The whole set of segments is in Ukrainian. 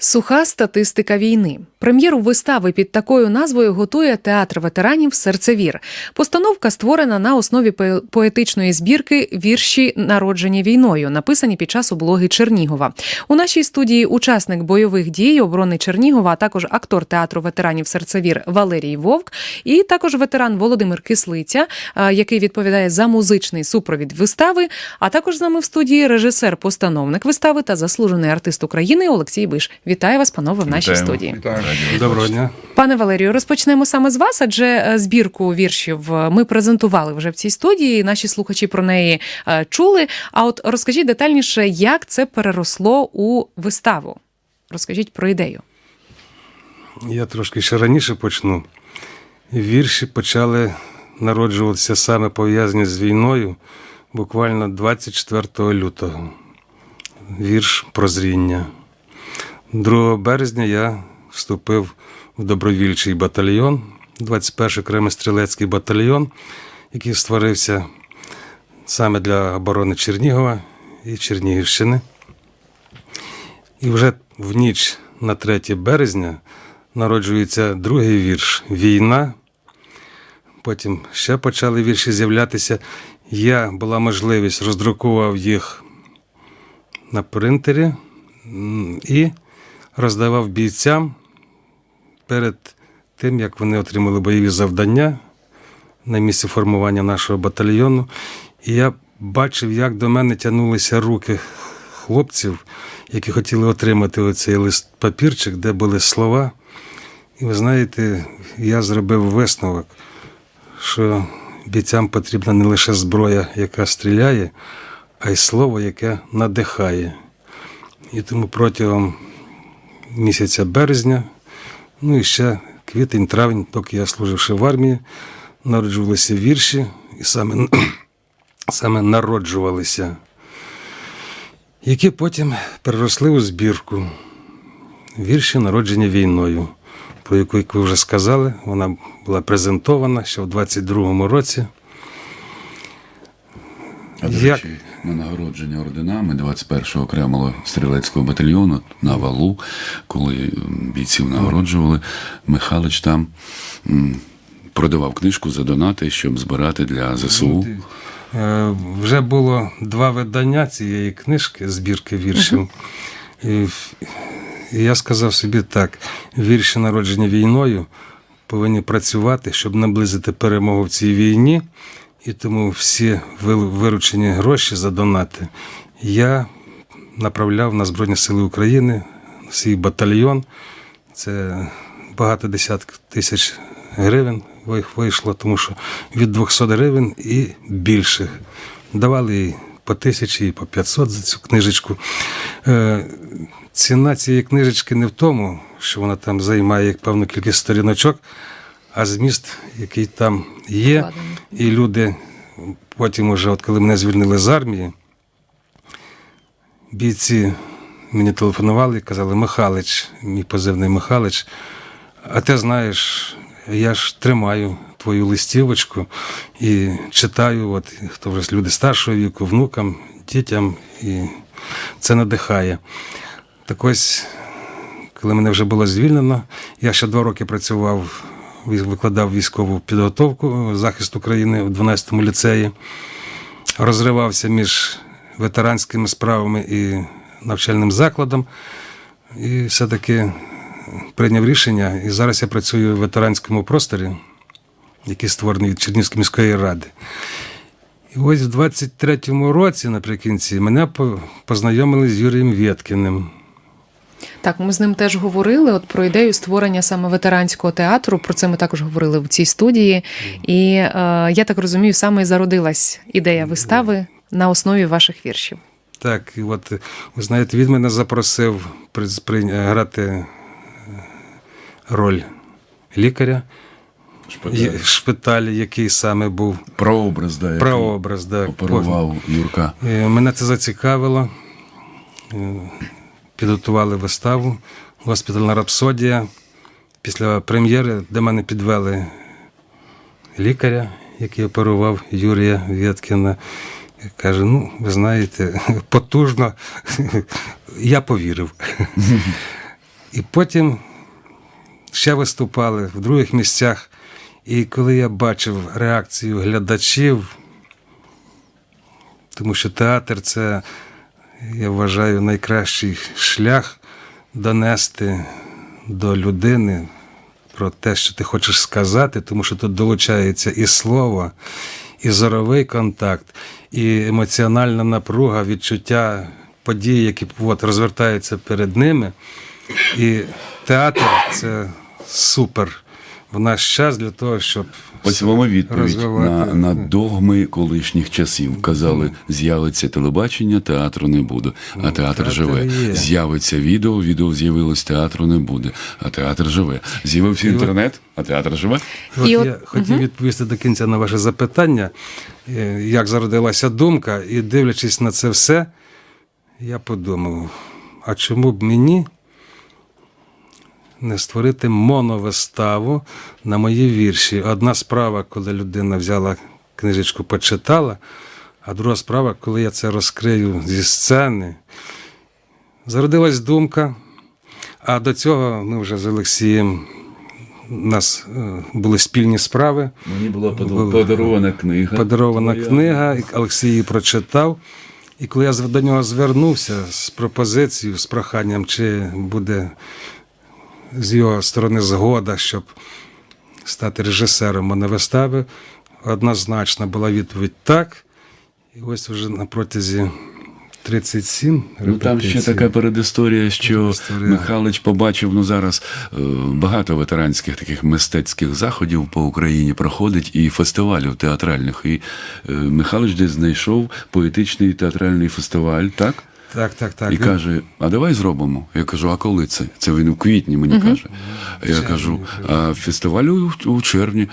Суха статистика війни. Прем'єру вистави під такою назвою готує театр ветеранів Серцевір. Постановка створена на основі поетичної збірки Вірші народжені війною, написані під час облоги Чернігова. У нашій студії учасник бойових дій оборони Чернігова, а також актор театру ветеранів Серцевір Валерій Вовк, і також ветеран Володимир Кислиця, який відповідає за музичний супровід вистави. А також з нами в студії режисер-постановник вистави та заслужений артист України Олексій Биш. Вітаю вас, панове, в нашій Вітаємо. студії. Доброго дня. Пане Валерію, розпочнемо саме з вас, адже е, збірку віршів е, ми презентували вже в цій студії. Наші слухачі про неї е, чули. А от розкажіть детальніше, як це переросло у виставу. Розкажіть про ідею. Я трошки ще раніше почну. Вірші почали народжуватися саме пов'язані з війною, буквально 24 лютого. Вірш Прозріння. 2 березня я вступив в добровільчий батальйон, 21-й окремий стрілецький батальйон, який створився саме для оборони Чернігова і Чернігівщини. І вже в ніч на 3 березня народжується другий вірш Війна. Потім ще почали вірші з'являтися. Я була можливість, роздрукував їх на принтері і роздавав бійцям перед тим, як вони отримали бойові завдання на місці формування нашого батальйону. І я бачив, як до мене тягнулися руки хлопців, які хотіли отримати оцей лист папірчик, де були слова. І ви знаєте, я зробив висновок, що бійцям потрібна не лише зброя, яка стріляє, а й слово, яке надихає. І тому протягом місяця березня, ну і ще квітень, травень, поки я служив ще в армії, народжувалися вірші, і саме, саме народжувалися, які потім переросли у збірку вірші народження війною, про яку, як ви вже сказали, вона була презентована ще в 22-му році. А до Як? На нагородження орденами 21-го окремого стрілецького батальйону на валу, коли бійців нагороджували, Михалич там продавав книжку за донати, щоб збирати для ЗСУ. Е, Вже було два видання цієї книжки, збірки віршів. І я сказав собі так: вірші народжені війною повинні працювати, щоб наблизити перемогу в цій війні. І тому всі виручені гроші за донати я направляв на Збройні Сили України, свій батальйон. Це багато десятків тисяч гривень вийшло, тому що від 200 гривень і більше. Давали і по тисячі, і по 500 за цю книжечку. Е, Ціна цієї книжечки не в тому, що вона там займає певну кількість сторіночок, а зміст, який там є. І люди потім, уже, от коли мене звільнили з армії, бійці мені телефонували і казали, Михалич, мій позивний Михалич, а ти знаєш, я ж тримаю твою листівочку і читаю, от, хто вже люди старшого віку, внукам, дітям, і це надихає. Так ось, коли мене вже було звільнено, я ще два роки працював, викладав військову підготовку, захист України в 12-му ліцеї, розривався між ветеранськими справами і навчальним закладом. І все-таки прийняв рішення. І зараз я працюю в ветеранському просторі, який створений від Чернівської міської ради. І ось в 23-му році, наприкінці, мене познайомили з Юрієм Вєткіним. Так, ми з ним теж говорили от про ідею створення саме ветеранського театру. Про це ми також говорили в цій студії. І е, я так розумію, саме і зародилась ідея вистави на основі ваших віршів. Так, і от ви знаєте, він мене запросив при, при, грати е, роль лікаря Шпиталь. в шпиталі, який саме був Прообраз, да, який прообраз. Да, оперував Юрка. Е, Мене це зацікавило. Підготували виставу Госпітальна рапсодія. Після прем'єри, де мене підвели лікаря, який оперував Юрія Вєткіна. Каже: ну, ви знаєте, потужно. Я повірив. І потім ще виступали в других місцях. І коли я бачив реакцію глядачів, тому що театр це, я вважаю, найкращий шлях донести до людини про те, що ти хочеш сказати, тому що тут долучається і слово, і зоровий контакт, і емоціональна напруга, відчуття подій, які от, розвертаються перед ними. І театр це супер в наш час для того, щоб Ось вам відповідь розвивати. на, на догми колишніх часів. Казали, з'явиться телебачення, театру не буде. А театр театр живе. є. З'явиться відео, відео з'явилось, театру не буде. А театр живе. З'явився інтернет, а театр живе. І От І от- я хотів відповісти до кінця на ваше запитання, е, як зародилася думка, і дивлячись на це все, я подумав, а чому б мені не створити моновиставу на мої вірші? Одна справа, коли людина взяла книжечку, почитала, а друга справа, коли я це розкрию зі сцени. Зародилась думка, а до цього ми вже з Олексієм у нас е, були спільні справи. Мені була подарована книга. Подарована Твоя. книга, Олексій її прочитав. І коли я до нього звернувся з пропозицією, з проханням, чи буде з його сторони згода, щоб стати режисером моновистави, однозначно була відповідь так. І ось вже на протязі 37 Ну там ще така передісторія, що. Михайлович побачив ну зараз е, багато ветеранських таких мистецьких заходів по Україні проходить і фестивалів театральних. І е, Михайлович десь знайшов поетичний театральний фестиваль, так? Так, так, так. І каже: А давай зробимо. Я кажу, а коли це? Це він у квітні мені каже. Я кажу, а фестиваль у, у червні.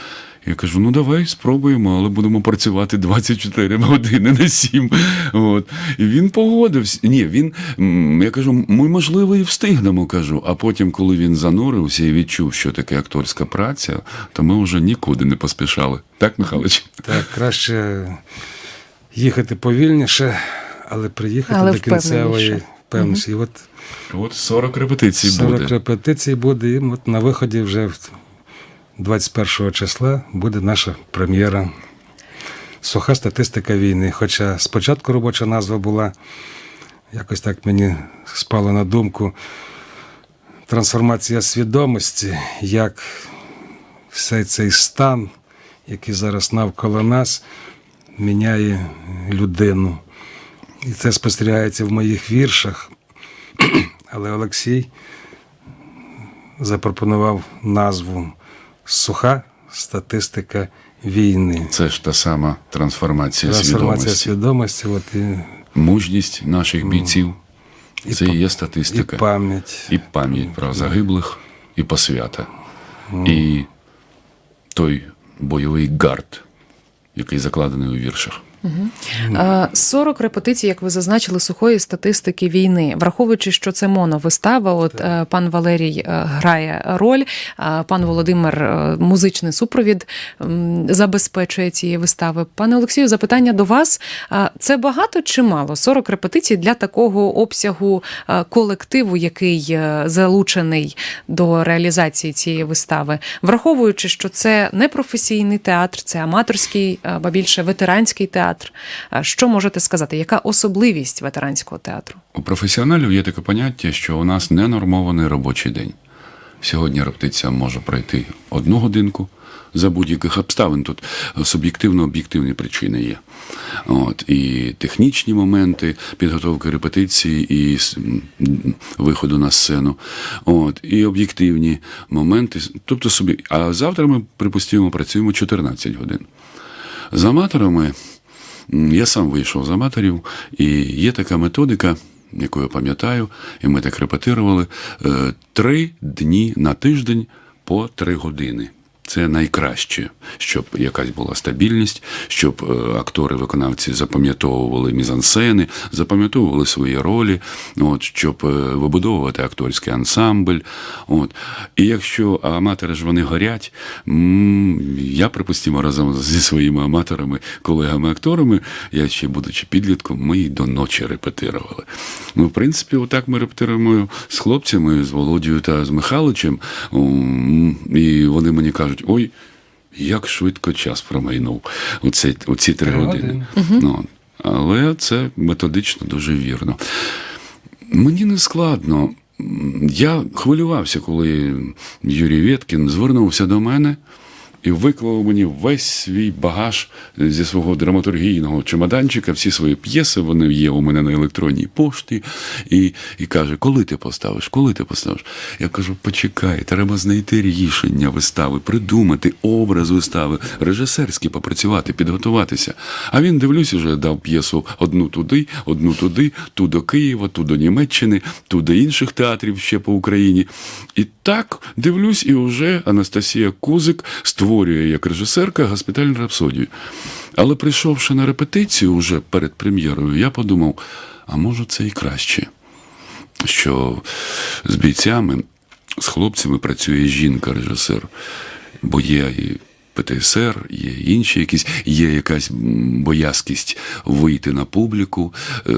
Я кажу, ну давай спробуємо, але будемо працювати 24 години на 7. От. І він погодився. Ні, він, я кажу, ми, можливо, і встигнемо, кажу. А потім, коли він занурився і відчув, що таке акторська праця, то ми вже нікуди не поспішали. Так, Михайлович? Так, краще їхати повільніше, але приїхати Але до кінцевої певності. І от От 40 репетицій 40 буде. репетицій буде, і от на виході вже 21 числа буде наша прем'єра. Суха статистика війни. Хоча спочатку робоча назва була, якось так мені спало на думку, трансформація свідомості, як все цей стан, який зараз навколо нас, міняє людину. І це спостерігається в моїх віршах. Але Олексій запропонував назву Суха статистика війни. Це ж та сама трансформація, Трансформація свідомості. свідомості, от і, Мужність наших бійців. І Це і є і статистика. пам'ять. І пам'ять про загиблих, і посвята. І той бойовий гард, який закладений у віршах. Е, 40 репетицій, як ви зазначили, сухої статистики війни, враховуючи, що це моновистава. От е, пан Валерій е, грає роль, пан Володимир е, музичний супровід забезпечує цієї вистави. Пане Олексію, запитання до вас: це багато чи мало? 40 репетицій для такого обсягу е, колективу, який е, залучений до реалізації цієї вистави, враховуючи, що це не професійний театр, це аматорський, е, ба більше ветеранський театр. А Що можете сказати? Яка особливість ветеранського театру? У професіоналів є таке поняття, що у нас ненормований робочий день. Сьогодні репетиція може пройти одну годинку за будь-яких обставин. Тут суб'єктивно-об'єктивні причини є. От, і технічні моменти підготовки репетиції і виходу на сцену. От, і об'єктивні моменти. Тобто собі. А завтра ми, припустимо, працюємо 14 годин. З аматорами я сам вийшов з аматорів, і є така методика, яку я пам'ятаю, і ми так репетирували: е, три дні на тиждень по три години. Це найкраще, щоб якась була стабільність, щоб е, актори-виконавці запам'ятовували мізансцени, запам'ятовували свої ролі, от, щоб е, вибудовувати акторський ансамбль. От. І якщо аматори ж вони горять, я, припустимо, разом зі своїми аматорами, колегами-акторами, я ще будучи підлітком, ми й до ночі репетирували. Ну, в принципі, отак ми репетируємо з хлопцями, з Володією та з Михайловичем. І вони мені кажуть, ой. Як швидко час промайнув оці, оці три Три години. Ну, але це методично дуже вірно. Мені не складно. Я хвилювався, коли Юрій Веткін звернувся до мене і виклав мені весь свій багаж зі свого драматургійного чемоданчика, всі свої п'єси, вони є у мене на електронній пошті, і, і каже: коли ти поставиш, коли ти поставиш? Я кажу, почекай, треба знайти рішення вистави, придумати образ вистави, режисерськи попрацювати, підготуватися. А він, дивлюсь, уже дав п'єсу одну туди, одну туди, ту до Києва, ту до Німеччини, ту до інших театрів ще по Україні. І так дивлюсь, і вже Анастасія Кузик створює як режисерка госпітальну рапсодію. Але прийшовши на репетицію уже перед прем'єрою, я подумав: а може це і краще, що з бійцями, з хлопцями працює жінка-режисер, бо є і. ПТСР, є інші якісь, є якась боязкість вийти на публіку, е,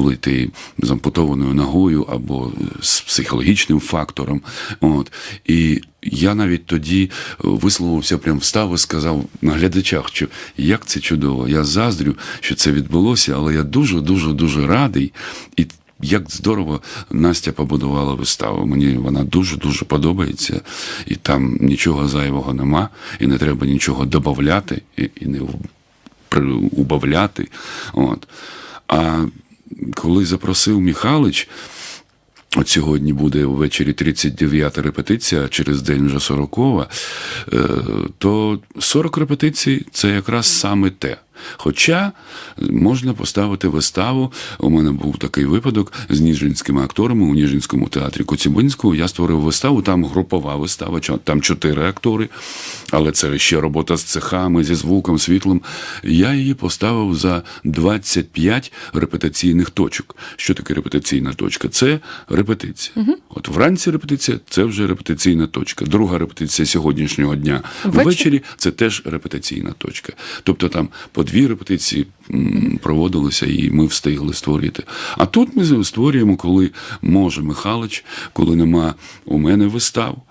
коли ти з ампутованою ногою або з психологічним фактором. От. І я навіть тоді висловився, прям встав і сказав на глядачах, що як це чудово, я заздрю, що це відбулося, але я дуже, дуже, дуже радий. І як здорово Настя побудувала виставу. Мені вона дуже-дуже подобається, і там нічого зайвого нема, і не треба нічого додавати і, і не убавляти. От. А коли запросив Міхалич, От сьогодні буде ввечері 39-та репетиція, а через день вже 40-ва, е, то 40 репетицій це якраз саме те. Хоча можна поставити виставу. У мене був такий випадок з ніжинськими акторами у Ніжинському театрі Коцюбинського. Я створив виставу, там групова вистава, там чотири актори, але це ще робота з цехами, зі звуком, світлом. Я її поставив за 25 репетиційних точок. Що таке репетиційна точка? Це репетиція. От вранці репетиція це вже репетиційна точка. Друга репетиція сьогоднішнього дня. Ввечері це теж репетиційна точка. Тобто там по дві репетиції проводилися, і ми встигли створити. А тут ми створюємо, коли може Михалич, коли нема у мене вистав.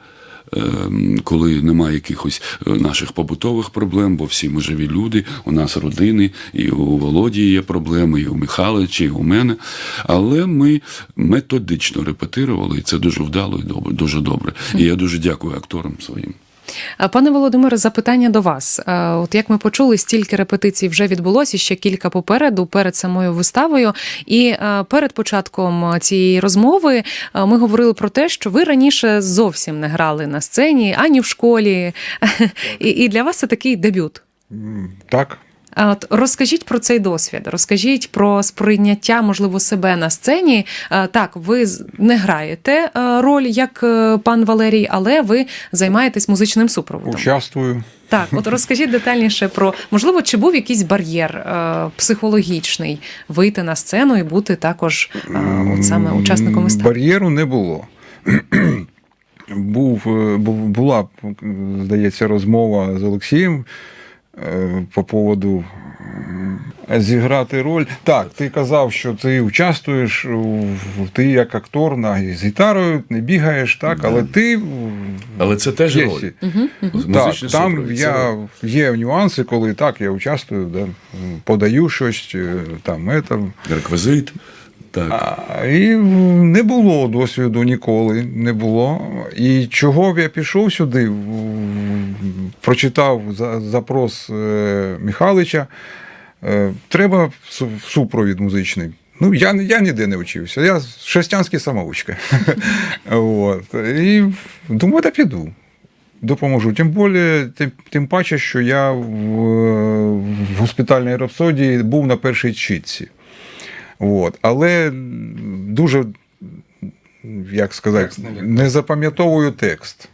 ем, Коли немає якихось е, наших побутових проблем, бо всі ми живі люди, у нас родини, і у Володі є проблеми, і у Михайловича, і у мене. Але ми методично репетирували, і це дуже вдало і добре, дуже добре. І я дуже дякую акторам своїм. А, Пане Володимире, запитання до вас. Е, От як ми почули, стільки репетицій вже відбулося, ще кілька попереду, перед самою виставою. І е, перед початком цієї розмови е, ми говорили про те, що ви раніше зовсім не грали на сцені ані в школі. І, для вас це такий дебют. Так, От розкажіть про цей досвід, розкажіть про сприйняття, можливо, себе на сцені. Так, ви не граєте е, роль як е, пан Валерій, але ви займаєтесь музичним супроводом. участвую. Так, от розкажіть детальніше про можливо, чи був якийсь бар'єр е, психологічний вийти на сцену і бути також е, от саме учасником М. Бар'єру не було. Був, е, була, здається, розмова з Олексієм по поводу зіграти роль. Так, ти казав, що ти участвуєш, ти як актор на, з гітарою, не бігаєш, так, але ти Але це теж п'єсі. роль. Так, там я, є нюанси, коли так, я участвую, да, подаю щось, е, там, е, там, Реквізит. Так. А, І не було досвіду ніколи, не було. І чого б я пішов сюди, прочитав за- запрос е, Михайлича, е, треба супровід музичний. Ну, я, я ніде не вчився, я шестянський самоучка. От. І думаю, та піду. Допоможу. Тим більше, тим, тим паче, що я в, в госпітальній рапсодії був на першій чітці. От. Але дуже, як сказати, не запам'ятовую текст.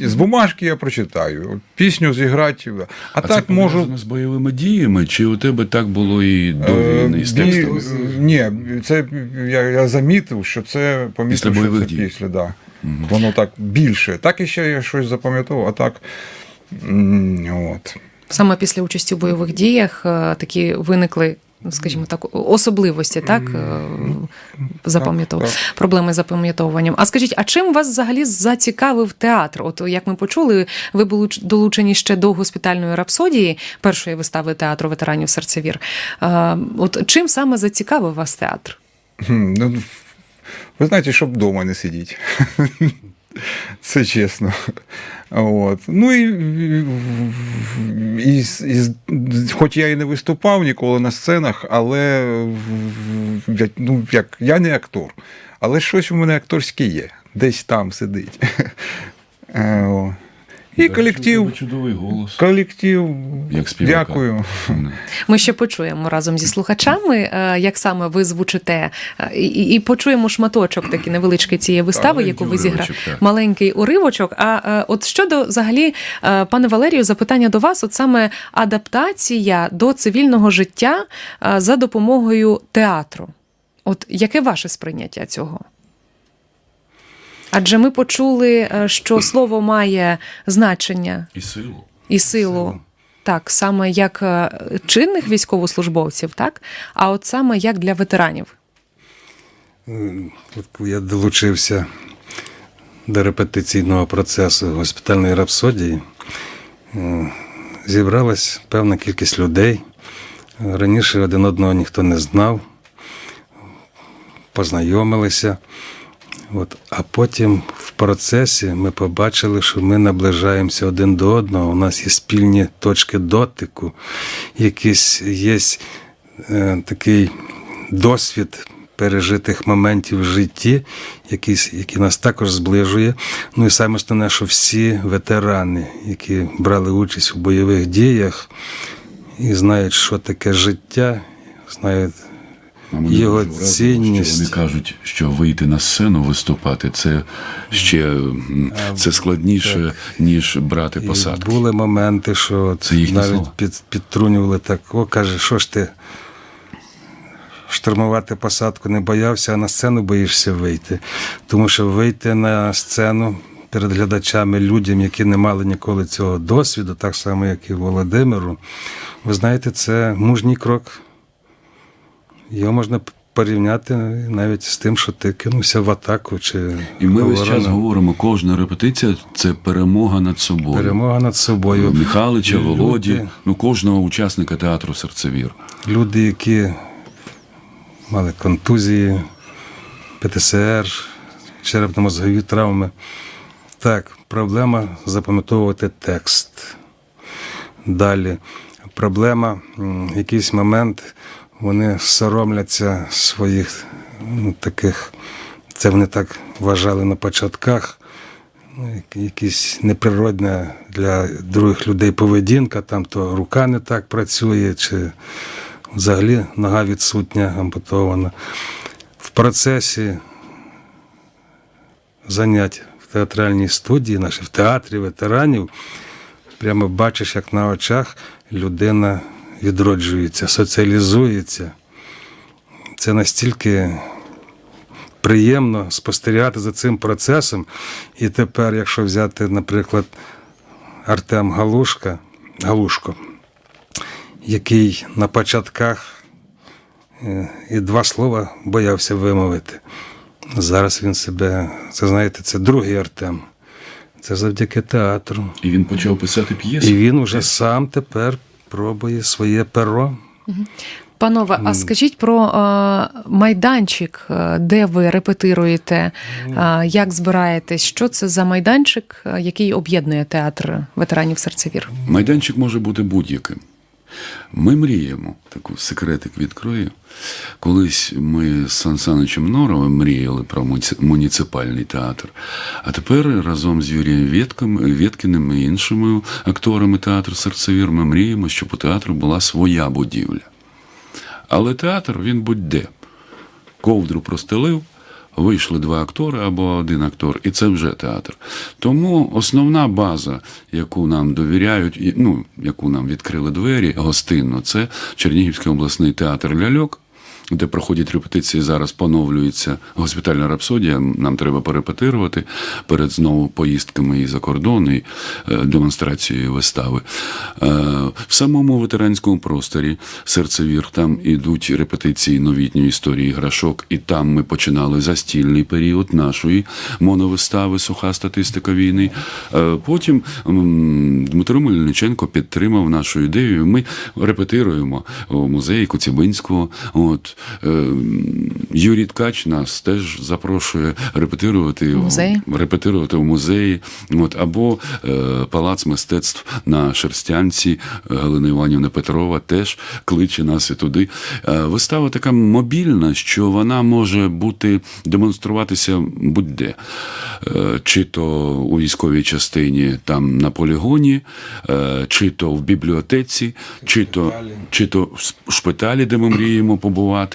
З бумажки я прочитаю, пісню зіграти. А, А, так це можу. з бойовими діями, чи у тебе так було і до Е, війни з ні, текстами? Ні, це я, я замітив, що це помітив, Після що це дій. після, да. Воно так більше. Так і ще я щось запам'ятав, а так. От. Саме після участі у бойових діях е, такі виникли. Скажімо так, особливості, так е, запам'ятов... проблеми з запам'ятовуванням. А скажіть, а чим вас взагалі зацікавив театр? От як ми почули, ви були долучені ще до госпітальної рапсодії першої вистави театру ветеранів серцевір. Е, От чим саме зацікавив вас театр? Ну, ви знаєте, щоб вдома не сидіти. Це чесно. От. Ну і, і, і, хоч я і не виступав ніколи на сценах, але ну, як, я не актор. Але щось у мене акторське є. Десь там сидить. І колектив. чудовий голос. Колектив. Як співака. Дякую. Ми ще почуємо разом зі слухачами, е, як саме ви звучите, е, і, і- почуємо шматочок такий невеличкий цієї вистави, Маленький яку ви зіграли. Маленький уривочок. А е, от щодо взагалі, пане Валерію, запитання до вас: от саме адаптація до цивільного життя за допомогою театру. От яке ваше сприйняття цього? Адже ми почули, е, що слово має значення І силу. і силу. Так, саме як е, чинних військовослужбовців, так? А от саме як для ветеранів. Я долучився до репетиційного процесу госпітальної рапсодії, е, зібралась певна кількість людей. Раніше один одного ніхто не знав, познайомилися. От. А потім в процесі ми побачили, що ми наближаємося один до одного. У нас є спільні точки дотику, якийсь є е, такий досвід пережитих моментів в житті, який, який нас також зближує. Ну і саме основне, що всі ветерани, які брали участь у бойових діях і знають, що таке життя, знають Його цінність. Що вони кажуть, що вийти на сцену виступати це ще це складніше, ніж брати І посадку. були моменти, що Це навіть під, підтрунювали так, о, каже, що ж ти штурмувати посадку не боявся, а на сцену боїшся вийти. Тому що вийти на сцену перед глядачами, людям, які не мали ніколи цього досвіду, так само, як і Володимиру, ви знаєте, це мужній крок. Його можна порівняти навіть з тим, що ти кинувся в атаку. Чи І ми весь час говоримо, кожна репетиція це перемога над собою. перемога над собою. Михайлича, Люди- Володі, ну кожного учасника театру серцевір. люди, які мали контузії, ПТСР, черепно-мозгові травми. Так, проблема запам'ятовувати текст. Далі. Проблема, якийсь момент вони соромляться своїх ну, таких, це вони так вважали на початках. ну, якісь неприродна для других людей поведінка, там то рука не так працює, чи взагалі нога відсутня, ампутована. В процесі занять в театральній студії, нашій в театрі ветеранів, прямо бачиш, як на очах людина відроджується, соціалізується. Це настільки приємно спостерігати за цим процесом. І тепер, якщо взяти, наприклад, Артем Галушка, Галушко, який на початках е, і два слова боявся вимовити. Зараз він себе, це знаєте, це другий Артем. Це завдяки театру. І він почав писати І він уже сам тепер пробує своє перо. Панове, а скажіть про е, майданчик, е, де ви репетируєте, е, як збираєтесь? Що це за майданчик, який об'єднує театр ветеранів серцевір? Майданчик може бути будь-яким. Ми мріємо, таку секретик відкрию. Колись ми з Сан Саничем Норовим мріяли про муніципальний театр. А тепер разом з Юрієм Вєтком, Вєткіним і іншими акторами театру Серцевір ми мріємо, щоб у театру була своя будівля. Але театр він будь-де. Ковдру простелив, вийшли два актори або один актор, і це вже театр. Тому основна база, яку нам довіряють, ну, яку нам відкрили двері гостинно, це Чернігівський обласний театр Ляльок. Де проходять репетиції, зараз поновлюється госпітальна рапсодія. Нам треба порепетирувати перед знову поїздками і за кордон, і е, демонстрацією вистави. Е, в самому ветеранському просторі серцевір там ідуть репетиції новітньої історії іграшок, і там ми починали застільний період нашої моновистави Суха статистика війни. Е, потім Дмитро Мельниченко підтримав нашу ідею. Ми репетируємо у музеї Коцюбинського. От Юрій Ткач нас теж запрошує репетирувати В музеї? репетирувати в музеї. От або е, палац мистецтв на Шерстянці е, Галина Іванівна Петрова теж кличе нас і туди. Е, вистава така мобільна, що вона може бути демонструватися будь-де. Е, чи то у військовій частині там на полігоні, е, чи то в бібліотеці, чи то, чи то в шпиталі, де ми мріємо побувати,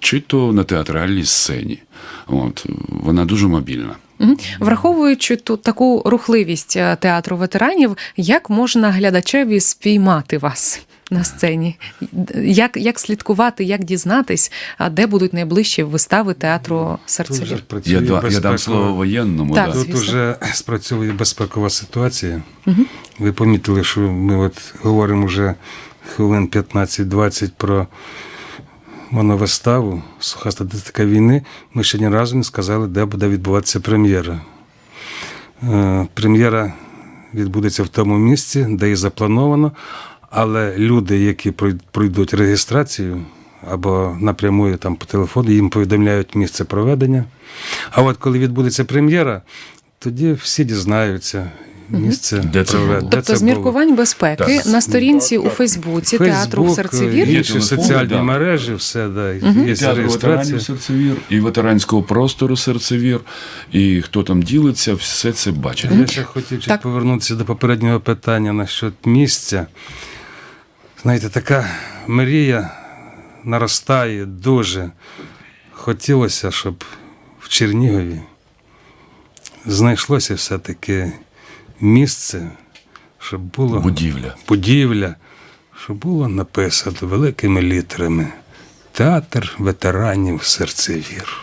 чи то на театральній сцені. От, вона дуже мобільна. Враховуючи ту таку рухливість е, театру ветеранів, як можна глядачеві спіймати вас на сцені? Як, як слідкувати, як дізнатись, а де будуть найближчі вистави театру Тут працює Я, я дам слово воєнному. Так, да. Тут вже спрацьовує безпекова ситуація. Ви помітили, що ми от говоримо вже хвилин 15-20 про моновиставу Суха статистика війни. Ми ще ні разу не сказали, де буде відбуватися прем'єра. Е, Прем'єра відбудеться в тому місці, де і заплановано, але люди, які пройдуть реєстрацію або напряму там по телефону, їм повідомляють місце проведення. А от коли відбудеться прем'єра, тоді всі дізнаються місце Де це було? де Тобто це з було. безпеки Так. на сторінці у Фейсбуці театру Фейсбук, серцевір. Є інші соціальні да. мережі, все, да, є Театру реєстрація. ветеранів серцевір і ветеранського простору серцевір, і хто там ділиться, все це бачить. Я ще хотів Так. повернутися до попереднього питання насчет місця. Знаєте, така мрія наростає дуже. Хотілося, щоб в Чернігові знайшлося все-таки місце, щоб було Будівля. будівля, щоб було написано великими літерами Театр ветеранів серцевір.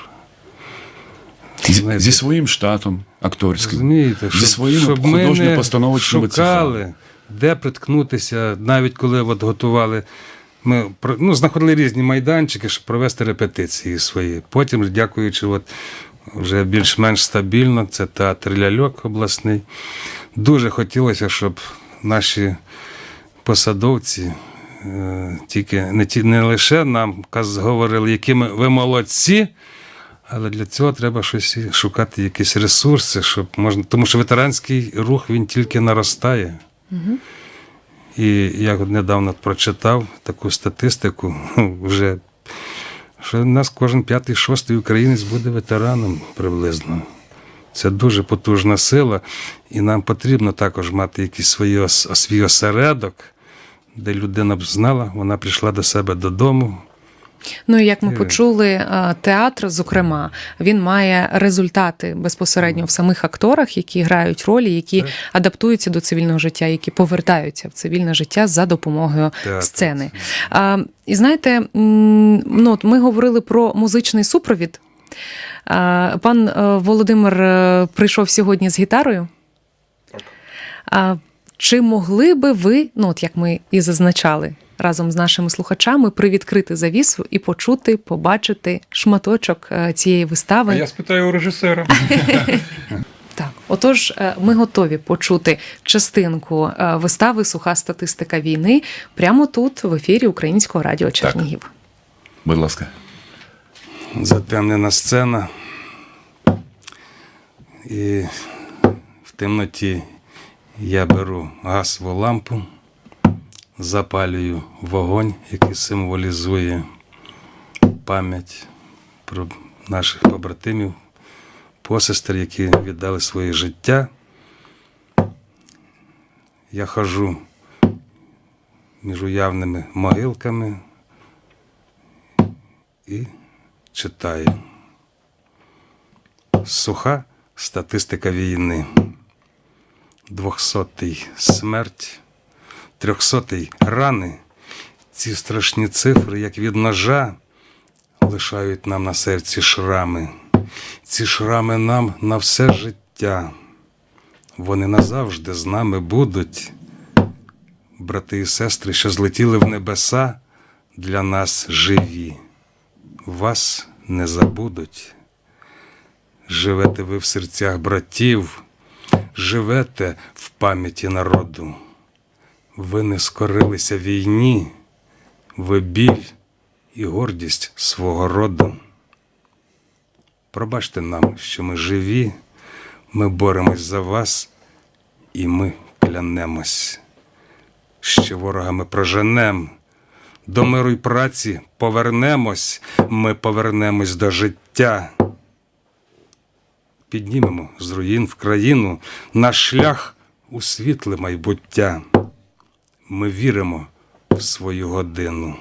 Зі, зі своїм штатом акторським, Розумієте, зі своїми щоб ми не художньо-постановочними цехами. шукали, де приткнутися, навіть коли от готували. Ми ну, знаходили різні майданчики, щоб провести репетиції свої. Потім, дякуючи, от, вже більш-менш стабільно, це театр ляльок обласний. Дуже хотілося, щоб наші посадовці е, тільки не, ті, не лише нам говорили, які ми, ви молодці, але для цього треба щось шукати, якісь ресурси, щоб можна. Тому що ветеранський рух він тільки наростає. І я недавно прочитав таку статистику, вже, що в нас кожен п'ятий, шостий українець буде ветераном приблизно. Це дуже потужна сила, і нам потрібно також мати якийсь свій, свій осередок, де людина б знала, вона прийшла до себе додому, Ну і як ми почули, театр, зокрема, він має результати безпосередньо в самих акторах, які грають ролі, які адаптуються до цивільного життя, які повертаються в цивільне життя за допомогою Так, сцени. І знаєте, ну от ми говорили про музичний супровід. Пан е, Володимир е, прийшов сьогодні з гітарою. А, чи могли би ви, ну от як ми і зазначали разом з нашими слухачами, привідкрити завісу і почути, побачити шматочок е, цієї А вистави? я спитаю у режисера. Так, отож, ми готові почути частинку вистави Суха статистика війни прямо тут, в ефірі Українського радіо Чернігів. Будь ласка. Затемнена сцена. І в темноті я беру газову лампу, запалюю вогонь, який символізує пам'ять про наших побратимів, посестер, які віддали своє життя. Я хожу між уявними могилками і читаю. Суха статистика війни. Двохсотий смерть, трьохсотий рани. Ці страшні цифри, як від ножа, лишають нам на серці шрами. Ці шрами нам на все життя. Вони назавжди з нами будуть. Брати і сестри, що злетіли в небеса, для нас живі. Вас не забудуть. Живете ви в серцях братів, живете в пам'яті народу. Ви не скорилися війні, ви біль і гордість свого роду. Пробачте нам, що ми живі, ми боремось за вас, і ми клянемось, що ворога ми проженем, до миру й праці повернемось, ми повернемось до життя. Піднімемо з руїн в країну наш шлях у світле майбуття. Ми віримо в свою годину.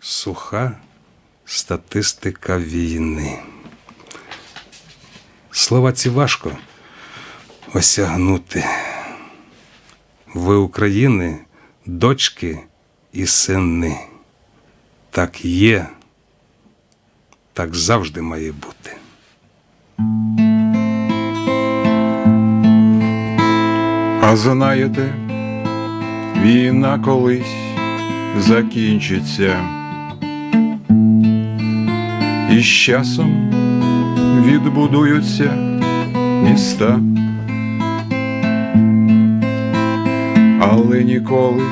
Суха статистика війни. Слова ці важко осягнути. Ви України, дочки і сини. Так є, так завжди має бути. А знаєте, війна колись закінчиться, і з часом відбудуються міста, але ніколи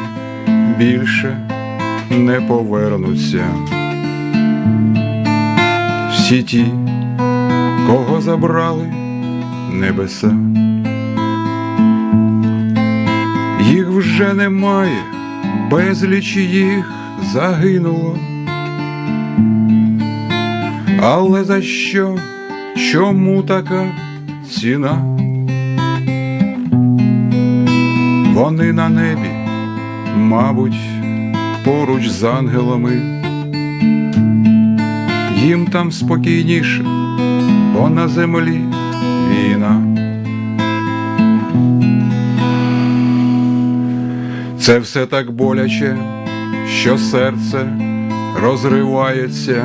більше не повернуться. Всі ті, кого забрали небеса. Їх вже немає, безліч їх загинуло. Але за що? Чому така ціна? Вони на небі, мабуть, поруч з ангелами. Їм там спокійніше, бо на землі війна. Це все так боляче, що серце розривається,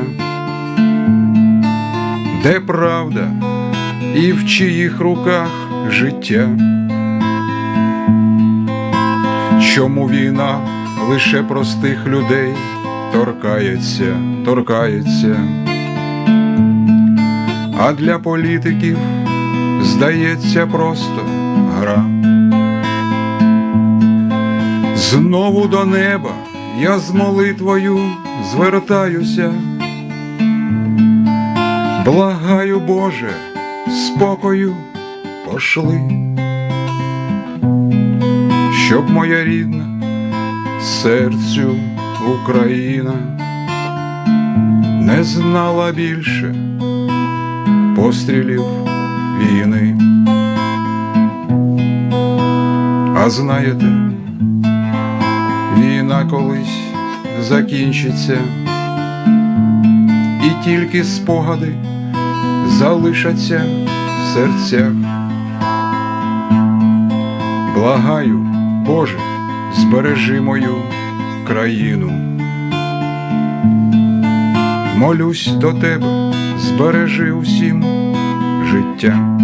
де правда і в чиїх руках життя. Чому війна лише простих людей торкається, торкається, а для політиків здається просто гра. Знову до неба я з молитвою звертаюся, благаю, Боже, спокою пошли, щоб моя рідна серцю Україна не знала більше пострілів війни. А знаєте, війна колись закінчиться, і тільки спогади залишаться в серцях. Благаю, Боже, збережи мою країну. Молюсь до тебе, збережи усім життя.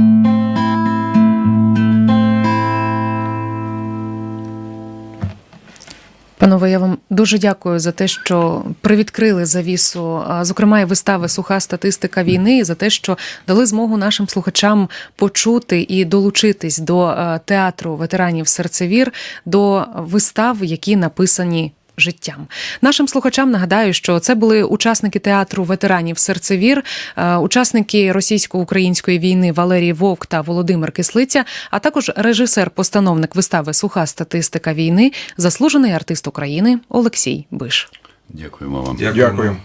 Панове, я вам дуже дякую за те, що привідкрили завісу, зокрема і вистави Суха статистика війни, і за те, що дали змогу нашим слухачам почути і долучитись до театру ветеранів серцевір, до вистав, які написані. Життям нашим слухачам нагадаю, що це були учасники театру ветеранів серцевір, е, учасники російсько-української війни Валерій Вовк та Володимир Кислиця, а також режисер-постановник вистави Суха статистика війни, заслужений артист України Олексій Биш. Дякуємо вам. Дякуємо. Дякую.